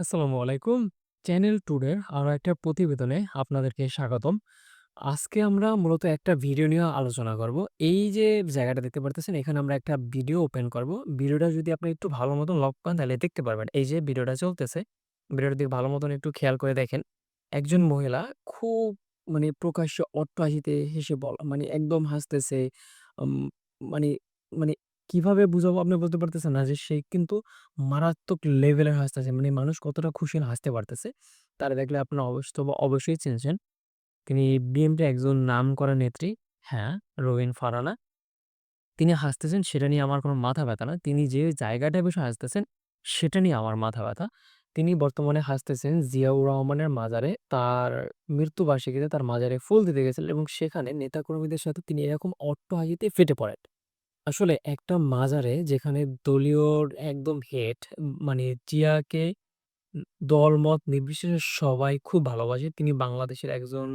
আসসালামু আলাইকুম। চ্যানেল টুডের আরও একটা প্রতিবেদনে আপনাদেরকে স্বাগতম। আজকে আমরা মূলত একটা ভিডিও নিয়ে আলোচনা করব। এই যে জায়গাটা দেখতে পারতেছেন এখানে আমরা একটা ভিডিও ওপেন করব। ভিডিওটা যদি আপনি একটু ভালো মতন লক করেন তাহলে দেখতে পারবেন। এই যে ভিডিওটা চলতেছে, ভিডিওটা দিকে ভালো মতন একটু খেয়াল করে দেখেন। একজন মহিলা খুব মানে প্রকাশ্য অট্টহাসিতে হেসে বলা মানে একদম হাসতেছে। মানে মানে কীভাবে বুঝাবো আপনি বলতে পারতেছেন না যে সে কিন্তু মারাত্মক লেভেলের হাসতেছে। মানে মানুষ কতটা খুশি হাসতে পারতেছে। তারে দেখলে আপনারা অবশ্য অবশ্যই চিনছেন। তিনি বিএনপির একজন নাম নামকরা নেত্রী। হ্যাঁ, রোবিন ফারহানা। তিনি হাসতেছেন সেটা নিয়ে আমার কোনো মাথা ব্যথা না। তিনি যে জায়গাটায় বসে হাসতেছেন সেটা নিয়ে আমার মাথা ব্যথা। তিনি বর্তমানে হাসতেছেন জিয়াউর রহমানের মাজারে তার মৃত্যুবার্ষিকীতে তার মাজারে ফুল দিতে গেছিলেন এবং সেখানে নেতাকর্মীদের সাথে তিনি এরকম অট্টহাসিতে ফেটে পড়েন। আসলে একটা মাজারে যেখানে দলীয় একদম হেড মানে জিয়াকে দলমত নির্বিশেষে সবাই খুব ভালোবাসে। তিনি বাংলাদেশের একজন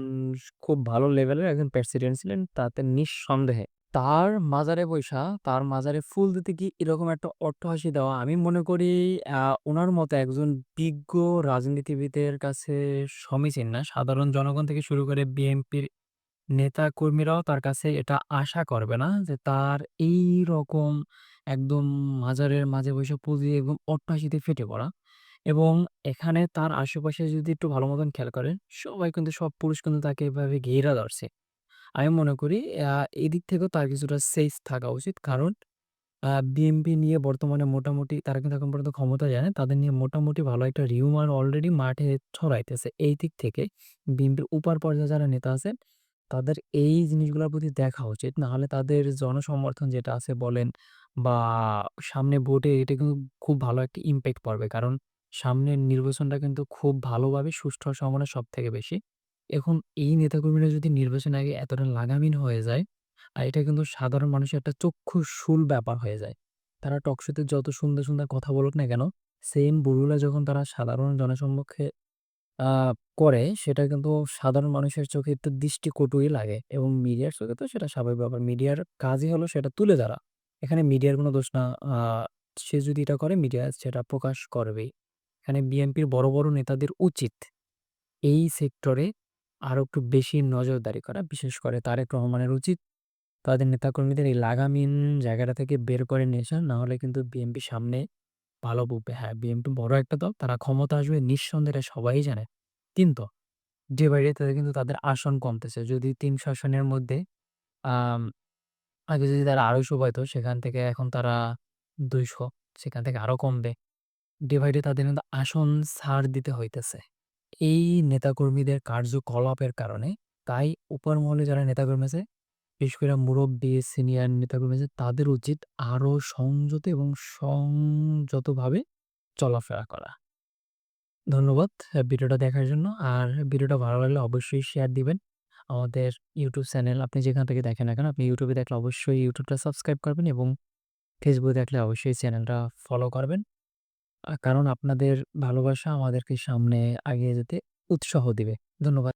খুব ভালো লেভেলের একজন প্রেসিডেন্ট ছিলেন, তাতে নিঃসন্দেহে। তার মাজারে বইসা তার মাজারে ফুল দিতে গিয়ে এরকম একটা অট্টহাসি দেওয়া, আমি মনে করি, আ উনার মতো একজন বিজ্ঞ রাজনীতিবিদের কাছে সমীচীন না। সাধারণ জনগণ থেকে শুরু করে বিএনপির নেতাকর্মীরাও তার কাছে এটা আশা করবে না যে তার এইরকম একদম মাজারের মাঝে ফুল দিয়ে একদম অট্টহাসিতে ফেটে পড়া। এবং এখানে তার আশেপাশে যদি একটু ভালো মতন খেয়াল করেন, সবাই কিন্তু সব পুরুষ কিন্তু তাকে এভাবে ঘিরা ধরছে। আমি মনে করি এদিক থেকেও তার কিছুটা সেফ থাকা উচিত। কারণ আ বিএনপি নিয়ে বর্তমানে মোটামুটি তারা কিন্তু এখন পর্যন্ত ক্ষমতায় যায় নাই। তাদের নিয়ে মোটামুটি ভালো একটা রিউমার অলরেডি মাঠে ছড়াইতেছে। এই দিক থেকে বিএনপির উপর পর্যায়ে যারা নেতা আছেন, তাদের এই জিনিসগুলোর প্রতি দেখা উচিত। নাহলে তাদের জনসমর্থন যেটা আছে বলেন বা সামনে ভোটে এটা কিন্তু খুব ভালো একটা ইমপ্যাক্ট পড়বে। কারণ সামনের নির্বাচনটা কিন্তু খুব ভালোভাবে সুষ্ঠু হওয়ার সম্ভাবনা সবথেকে বেশি। এখন এই নেতাকর্মীরা যদি নির্বাচনের আগে এতটা লাগামহীন হয়ে যায়, আর এটা কিন্তু সাধারণ মানুষের একটা চক্ষুশূল ব্যাপার হয়ে যায়। তারা টকশোতে যত সুন্দর, সুন্দর কথা বলুক না কেন, সেইম ভুলগুলা যখন তারা সাধারণ জনসম্মুখে করে সেটা কিন্তু সাধারণ মানুষের চোখে একটু দৃষ্টিকটুই লাগে এবং মিডিয়ার চোখে তো সেটা স্বাভাবিক ব্যাপার। মিডিয়ার কাজই হলো সেটা তুলে ধরা। এখানে মিডিয়ার কোনো দোষ না। সে যদি এটা করে মিডিয়া সেটা প্রকাশ করবেই। এখানে বিএনপির বড়, বড় নেতাদের উচিত এই সেক্টরে আরও একটু বেশি নজরদারি করা। বিশেষ করে তারেক রহমানের উচিত তাদের নেতাকর্মীদের এই লাগামহীন জায়গাটা থেকে বের করে নিয়ে আসা। নাহলে কিন্তু বিএনপি সামনে ভালো বুঝবে। হ্যাঁ, বিএনপি বড় একটা দল। তারা ক্ষমতা আসবে নিঃসন্দেহে সবাই জানে। কিন্তু ডে বাই ডে তাদের কিন্তু তাদের আসন কমতেছে। যদি ৩০০ আসনের মধ্যে আগে যদি তারা ২৫০ পাইতো সেখান থেকে এখন তারা ২০০ সেখান থেকে আরও কমবে। ডে বাই ডে তাদের কিন্তু আসন ছাড় দিতে হইতেছে। এই নেতাকর্মীদের কার্যকলাপের কারণে। তাই উপর মহলে যারা নেতাকর্মী আছে, বিশেষ করে মুরব্বি, সিনিয়র নেতাকর্মী আছে তাদের উচিত আরও সংযত এবং সংযতভাবে চলাফেরা করা। ধন্যবাদ ভিডিওটা দেখার জন্য। আর ভিডিওটা ভালো লাগলে অবশ্যই শেয়ার দিবেন। আমাদের YouTube চ্যানেল আপনি যেখান থেকে দেখেন না কেন, আপনি এ দেখলে অবশ্যই YouTube টা সাবস্ক্রাইব করবেন এবং এ দেখলে অবশ্যই চ্যানেলটা ফলো করবেন। কারণ আপনাদের ভালোবাসা আমাদেরকে সামনে এগিয়ে যেতে উৎসাহ দিবে। ধন্যবাদ।